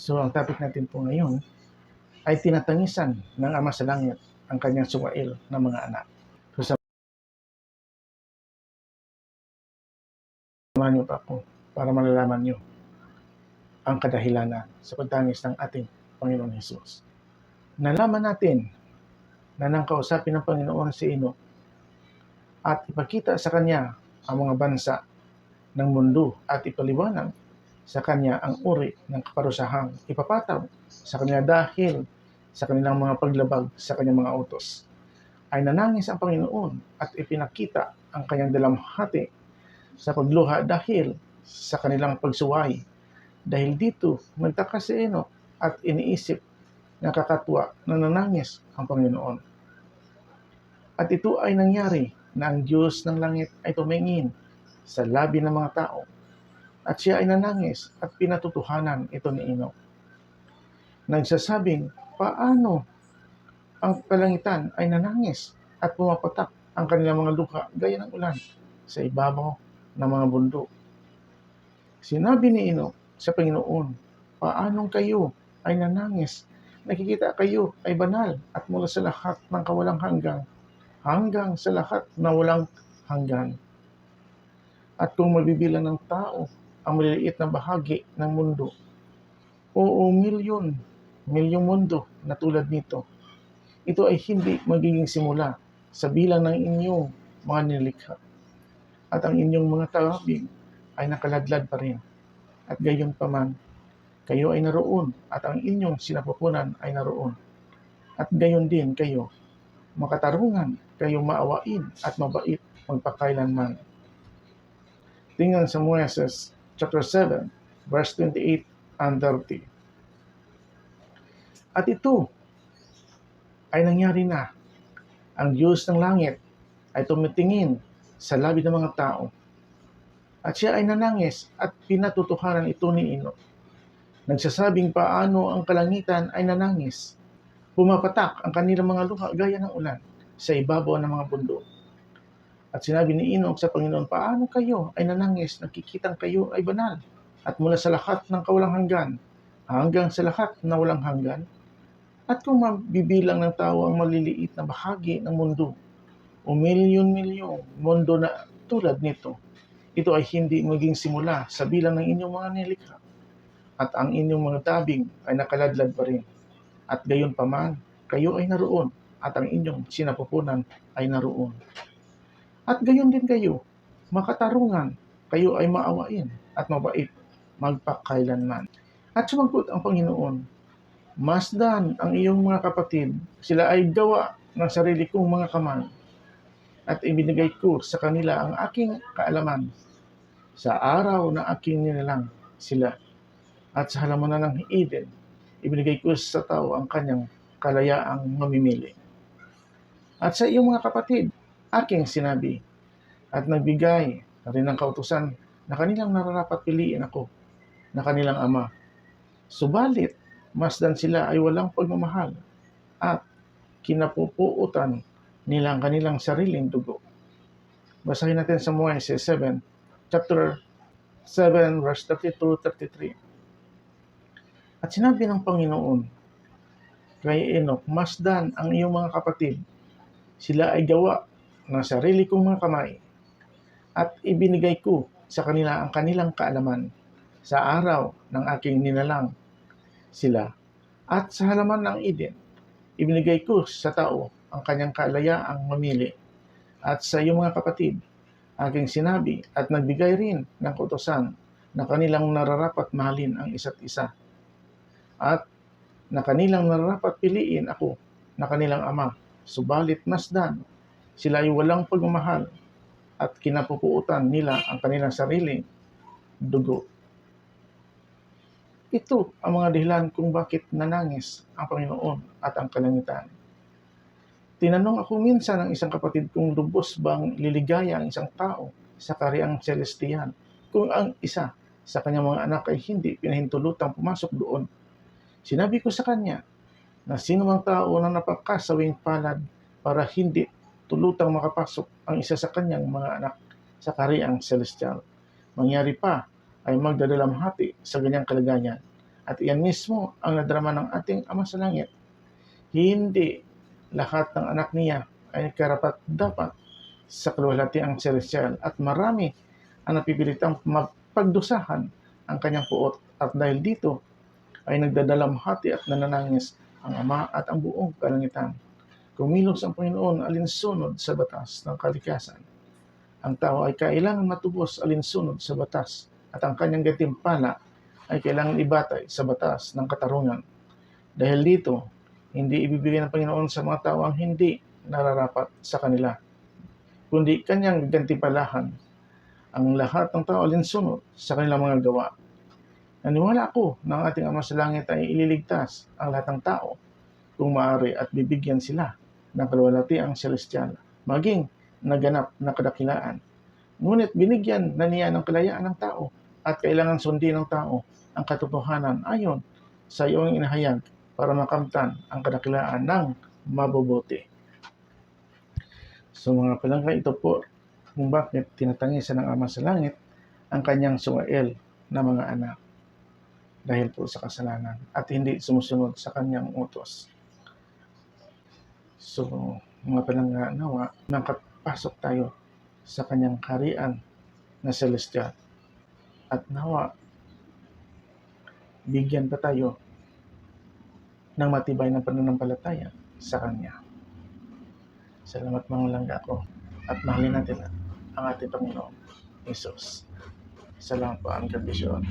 So, ang topic natin po ngayon ay tinatangisan ng Ama sa Langit ang kanyang suwail ng mga anak. So, samahan niyo pa ako para malalaman niyo ang kadahilanan sa pagtangis ng ating Panginoon Hesus. Nalaman natin na nang kausapin ng Panginoon si Eno at ipakita sa kanya ang mga bansa ng mundo at ipaliwanag sa kanya ang uri ng kaparusahang ipapataw sa kanila dahil sa kanilang mga paglabag sa kanyang mga utos. Ay nanangis ang Panginoon at ipinakita ang kanyang dalamhati sa pagluha dahil sa kanilang pagsuway. Dahil dito, nagtaka si Enoch at iniisip na kakatwa na nanangis ang Panginoon. At ito ay nangyari na ang Diyos ng langit ay tumingin sa labi ng mga tao at siya ay nanangis at pinatutuhanan ito ni Enoch. Nagsasabing, paano ang kalangitan ay nanangis at pumapatak ang kanilang mga luha gaya ng ulan sa ibabaw ng mga bundok. Sinabi ni Enoch sa Panginoon, paanong kayo ay nanangis? Nakikita kayo ay banal at mula sa lahat ng kawalang hanggang hanggang sa lahat na walang hanggan. At kung mabibilang ng tao ang maliliit na bahagi ng mundo, oo milyon, milyong mundo na tulad nito, ito ay hindi magiging simula sa bilang ng inyong mga nilikha. At ang inyong mga tawabing ay nakaladlad pa rin. At gayon pa man, kayo ay naroon at ang inyong sinapupunan ay naroon. At gayon din kayo, makatarungan, kayo maawain at mabait magpakailanman. Tingnan sa Moises chapter 7, verse 28 and 30. At ito ay nangyari na. Ang Diyos ng langit ay tumitingin sa labi ng mga tao. At siya ay nanangis at pinatutuhanan ito ni Ino. Nagsasabing paano ang kalangitan ay nanangis. Pumapatak ang kanilang mga luha gaya ng ulan sa ibabaw ng mga bundok. At sinabi ni Enoch sa Panginoon, paano kayo ay nanangis, nakikitang kayo ay banal, at mula sa lahat ng kawalang hanggan, hanggang sa lahat na walang hanggan, at kung mabibilang ng tao ang maliliit na bahagi ng mundo, o milyon-milyong mundo na tulad nito, ito ay hindi maging simula sa bilang ng inyong mga nilikha, at ang inyong mga tabing ay nakaladlad pa rin. At gayon pa man, kayo ay naroon, at ang inyong sinapupunan ay naroon. At gayon din kayo, makatarungan, kayo ay maawain at mabait magpakailanman. At sumagot ang Panginoon, Masdan ang iyong mga kapatid, sila ay gawa ng sarili kong mga kamay, at ibinigay ko sa kanila ang aking kaalaman sa araw na aking nilalang sila. At sa halamanan ng Eden, ibinigay ko sa tao ang kanyang kalayaang mamimili. At sa iyong mga kapatid, aking sinabi at nagbigay na rin ng kautusan na kanilang nararapat piliin ako na kanilang ama. Subalit, masdan sila ay walang pagmamahal at kinapupuutan nila ang kanilang sariling dugo. Basahin natin sa Moises 7, chapter 7, verse 32-33. At sinabi ng Panginoon kay Enoch, masdan ang iyong mga kapatid. Sila ay gawa ng sarili kong mga kamay at ibinigay ko sa kanila ang kanilang kaalaman sa araw ng aking ninalang sila. At sa halaman ng Eden, ibinigay ko sa tao ang kanyang kalayaang mamili. At sa iyong mga kapatid, aking sinabi at nagbigay rin ng kautosan na kanilang nararapat mahalin ang isa't isa. At na kanilang nararapat piliin ako na kanilang ama. Subalit masdan, sila ay walang pagmamahal at kinapupuutan nila ang kanilang sariling dugo. Ito ang mga dahilan kung bakit nanangis ang Panginoon at ang kalangitan. Tinanong ako minsan ng isang kapatid kung lubos bang liligaya ang isang tao sa karyang celestial kung ang isa sa kanyang mga anak ay hindi pinahintulutang pumasok doon. Sinabi ko sa kanya na sino mang tao na napakasawing palad para hindi tulutang makapasok ang isa sa kanyang mga anak sa karyang celestial. Mangyari pa ay magdadalamhati sa ganyang kalagayan At iyan mismo ang nadrama ng ating Ama sa Langit. Hindi lahat ng anak niya ay karapat dapat sa kaluwalhatiang celestial at marami ang napipilitang mapagdusahan ang kanyang puot at dahil dito ay nagdadalamhati at nananangis ang Ama at ang buong kalangitan. Kumilos ang Panginoon alinsunod sa batas ng kalikasan. Ang tao ay kailangan matubos alinsunod sa batas at ang kanyang gatimpala ay kailangan ibatay sa batas ng katarungan. Dahil dito, hindi ibibigay ng Panginoon sa mga tao ang hindi nararapat sa kanila, kundi kanyang gantimpalahan ang lahat ng tao alinsunod sa kanilang mga gawa. Naniwala ako na ang ating Ama sa Langit ay ililigtas ang lahat ng tao kung maaari at bibigyan sila ng kaluwalhatiang celestial, maging naganap na kadakilaan. Ngunit binigyan na niya ng kalayaan ng tao at kailangan sundin ng tao ang katotohanan ayon sa iyong inahayag para makamtan ang kadakilaan ng mabubuti. So mga palangga, ito po kung bakit tinatangisan ng Ama sa Langit ang kanyang Sumael na mga anak dahil po sa kasalanan at hindi sumusunod sa kanyang utos. So, mga palangga, nawa, nakapasok tayo sa kanyang karian na celestial. At nawa, bigyan pa tayo ng matibay na pananampalataya sa Kanya. Salamat mga langga ko at mahalin natin ang ating Panginoon, Jesus. Salamat po ang kondisyon.